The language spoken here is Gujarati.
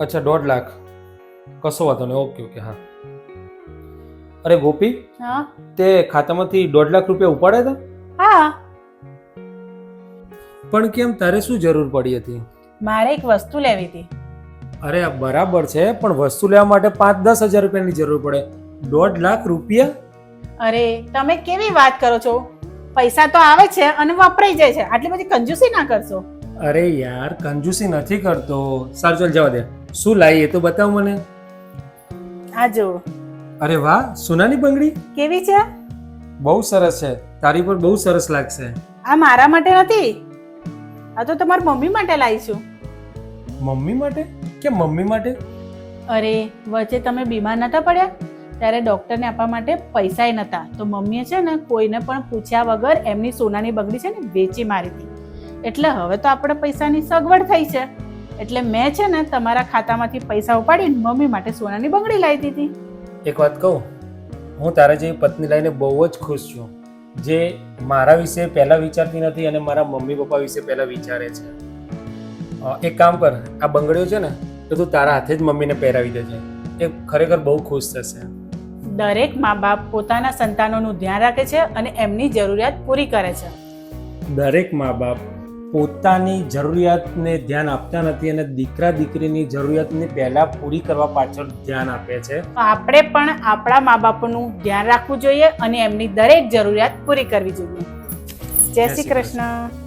અચ્છા દોઢ લાખ. કશો વાંધો નહીં. ઓકે ઓકે હા. અરે ગોપી હા? તે ખાતામાંથી દોઢ લાખ રૂપિયા ઉપાડ્યા હતા હા. પણ કેમ તારે શું જરૂર પડી હતી? મારે એક વસ્તુ લેવી હતી. અરે બરાબર છે પણ વસ્તુ લેવા માટે પાંચ દસ હજાર રૂપિયાની જરૂર પડે. દોઢ લાખ રૂપિયા? અરે તમે કેવી વાત કરો છો? પૈસા તો આવે છે અને વપરાઈ જાય છે. આટલી બધી કંજૂસી ના કરશો. અરે યાર કંજૂસી નથી કરતો. સારું ચાલ જવા દે. શું લાવી એ તો બતાવ મને. આ જો. અરે વાહ સોનાની બંગડી? કેવી છે? બહુ સરસ છે. તારી પર બહુ સરસ લાગશે. આ મારા માટે નથી? આ તો તમારી મમ્મી માટે લાવી છું. મમ્મી માટે? કે મમ્મી માટે? અરે વચ્ચે તમે બીમાર નતા પડ્યા? ત્યારે ડૉક્ટરને આપવા માટે પૈસાય નતા. તો મમ્મીએ છે ને કોઈને પણ પૂછ્યા વગર એમની સોનાની બંગડી છે ને વેચી મારી હતી. એટલે હવે તો આપણે પૈસાની સગવડ થઈ છે. એટલે મેં છે ને તમારા ખાતામાંથી પૈસા ઉપાડીને મમ્મી માટે સોનાની બંગડી લાવી દીધી. એક વાત કહું હું તારા જેવી પત્ની લઈને બહુ જ ખુશ છું. જે મારા વિશે પહેલાં વિચારતી નથી અને મારા મમ્મી પપ્પા વિશે પહેલાં વિચારે છે. એક કામ કર આ બંગડીઓ છે ને તો તું તારા હાથે જ મમ્મીને પહેરાવી દેજે. એ ખરેખર બહુ ખુશ થશે. દરેક મા બાપ પોતાના સંતાનોનું ધ્યાન રાખે છે અને એમની જરૂરિયાત પૂરી કરે છે. દરેક મા બાપ પોતાની જરૂરિયાતને ધ્યાન આપતા નથી અને દીકરા દીકરીની જરૂરિયાતને પહેલાં પૂરી કરવા પાછળ ધ્યાન આપે છે. આપણે પણ આપણા મા બાપનું ધ્યાન રાખવું જોઈએ અને એમની દરેક જરૂરિયાત પૂરી કરવી જોઈએ. જય શ્રી કૃષ્ણ.